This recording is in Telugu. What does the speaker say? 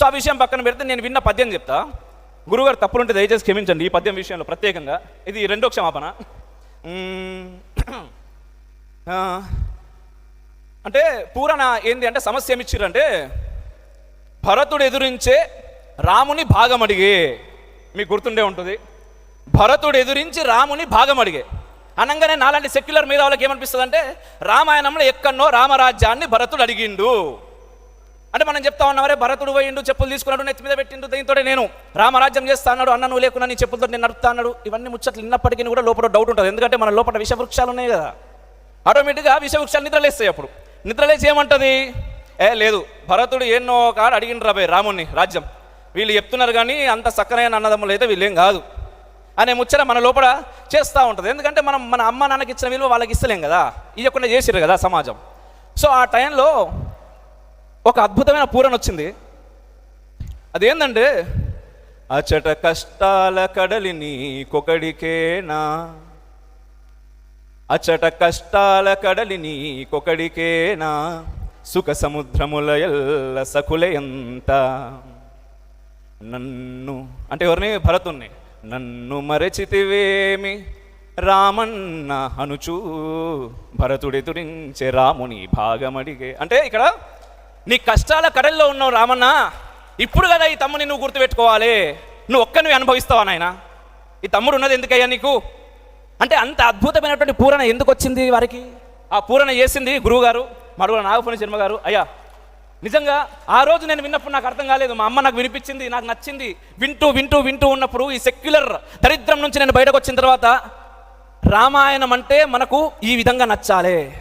సో ఆ విషయం పక్కన పెడితే నేను విన్న పద్యం చెప్తా. గురుగారు తప్పులుంటే దయచేసి క్షమించండి ఈ పద్యం విషయంలో ప్రత్యేకంగా. ఇది రెండో క్షమాపణ. అంటే పూరణ ఏంది అంటే సమస్య ఏమి భరతుడు ఎదురించే రాముని భాగం అడిగే. మీకు గుర్తుండే ఉంటుంది. భరతుడు ఎదురించి రాముని భాగం అడిగే. అనగానే నాలాంటి సెక్యులర్ మీద వాళ్ళకి ఏమనిపిస్తుంది అంటే రామాయణంలో ఎక్కడనో రామరాజ్యాన్ని భరతుడు అడిగిండు. అంటే మనం చెప్తా ఉన్నామరే భరతుడు పోయిండు చెప్పులు తీసుకున్నాడు నెత్తి మీద పెట్టిండు దీంతో నేను రామరాజ్యం చేస్తా అన్నాడు అన్న నువ్వు లేకున్నా నీ చెప్పులతో నేను నడుపుతా అన్నాడు. ఇవన్నీ ముచ్చట్లు విన్నప్పటికీ కూడా లోపల డౌట్ ఉంటుంది. ఎందుకంటే మన లోపల విషవృక్షాలు ఉన్నాయి కదా. ఆటోమేటిక్గా విషవృక్షాలు నిద్రలేస్తాయి అప్పుడు. నిద్రలేసి ఏమంటుంది? ఏ లేదు భరతుడు ఎన్నో కాడు అడిగిండు రాబోయే రాముణ్ణి రాజ్యం. వీళ్ళు చెప్తున్నారు కానీ అంత సక్కనైన అన్నదమ్ములు అయితే వీళ్ళేం కాదు. అనే ముచ్చట మన లోపల చేస్తూ ఉంటుంది. ఎందుకంటే మనం మన అమ్మ నాన్నకి ఇచ్చిన విలువ వాళ్ళకి ఇస్తలేం కదా. ఇవ్వకుండా చేసిర్రు కదా సమాజం. సో ఆ టైంలో ఒక అద్భుతమైన పూరణ వచ్చింది. అదేంటంటే అచట కష్టాల కడలి నీకొకడికేనా అచట కష్టాల కడలి నీకొకడికేనా సుఖ సముద్రముల ఎల్ల సకులయంత నన్ను అంటే ఎవరిని? భరతుణ్ణి. నన్ను మరచితివేమి? రామన్న అనుచూ తుడించే రాముని భాగమడిగే. అంటే ఇక్కడ నీ కష్టాల కడల్లో ఉన్నావు రామన్న. ఇప్పుడు కదా ఈ తమ్ముని నువ్వు గుర్తుపెట్టుకోవాలి. నువ్వు ఒక్క నువ్వు అనుభవిస్తావా నాయన? ఈ తమ్ముడు ఉన్నది ఎందుకయ్యా నీకు? అంటే అంత అద్భుతమైనటువంటి పూరణ ఎందుకు వచ్చింది వారికి? ఆ పూరణ చేసింది గురువుగారు మరుగుల నాగపూర్ణ శర్మ గారు అయ్యా నిజంగా ఆ రోజు నేను విన్నప్పుడు నాకు అర్థం కాలేదు. మా అమ్మ నాకు వినిపించింది నాకు నచ్చింది. వింటూ వింటూ వింటూ ఉన్నప్పుడు ఈ సెక్యులర్ దరిద్రం నుంచి నేను బయటకు వచ్చిన తర్వాత రామాయణం అంటే మనకు ఈ విధంగా నచ్చాలి.